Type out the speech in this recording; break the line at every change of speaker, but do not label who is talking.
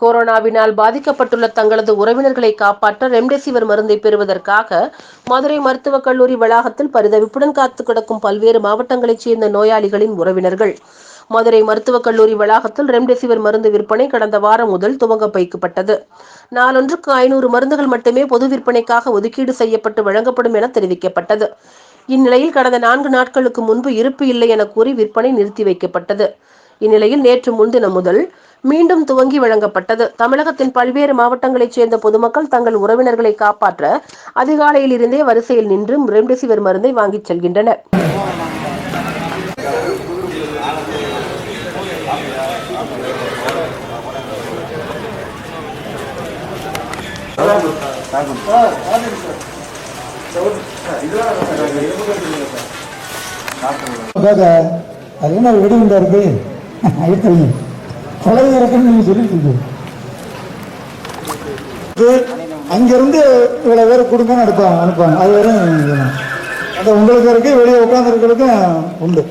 கொரோனாவினால் பாதிக்கப்பட்டுள்ள தங்களது உறவினர்களை காப்பாற்ற ரெம்டெசிவிர் மருந்தை பெறுவதற்காக மதுரை மருத்துவக் கல்லூரி வளாகத்தில் பரிதவிப்புடன் காத்து கிடக்கும் பல்வேறு மாவட்டங்களைச் சேர்ந்த நோயாளிகளின் உறவினர்கள். மதுரை மருத்துவக் கல்லூரி வளாகத்தில் ரெம்டெசிவிர் மருந்து விற்பனை கடந்த வாரம் முதல் துவங்க வைக்கப்பட்டது நாளொன்றுக்கு ஐநூறு மருந்துகள் மட்டுமே பொது விற்பனைக்காக ஒதுக்கீடு செய்யப்பட்டு வழங்கப்படும் என தெரிவிக்கப்பட்டது. இந்நிலையில் கடந்த நான்கு நாட்களுக்கு முன்பு இருப்பு இல்லை என கூறி விற்பனை நிறுத்தி வைக்கப்பட்டது. இந்நிலையில் நேற்று முன்தினம் முதல் மீண்டும் துவங்கி வழங்கப்பட்டது. தமிழகத்தின் பல்வேறு மாவட்டங்களைச் சேர்ந்த பொதுமக்கள் தங்கள் உறவினர்களை காப்பாற்ற அதிகாலையில் இருந்தே வரிசையில் நின்று ரெம்டெசிவிர் மருந்தை வாங்கிச் செல்கின்றனர்.
அது என்ன வெடிகுண்டா இருக்கு? எடுத்து பழகி இருக்குன்னு நீங்கள் சொல்லிட்டு அங்கேருந்து இவ்வளவு பேர் கொடுங்கன்னு அனுப்பாங்க அனுப்பாங்க. அது வரையும் அந்த உங்களுக்கு இருக்குது வெளியே உட்காந்துருக்கிறதுக்கும் உண்டு.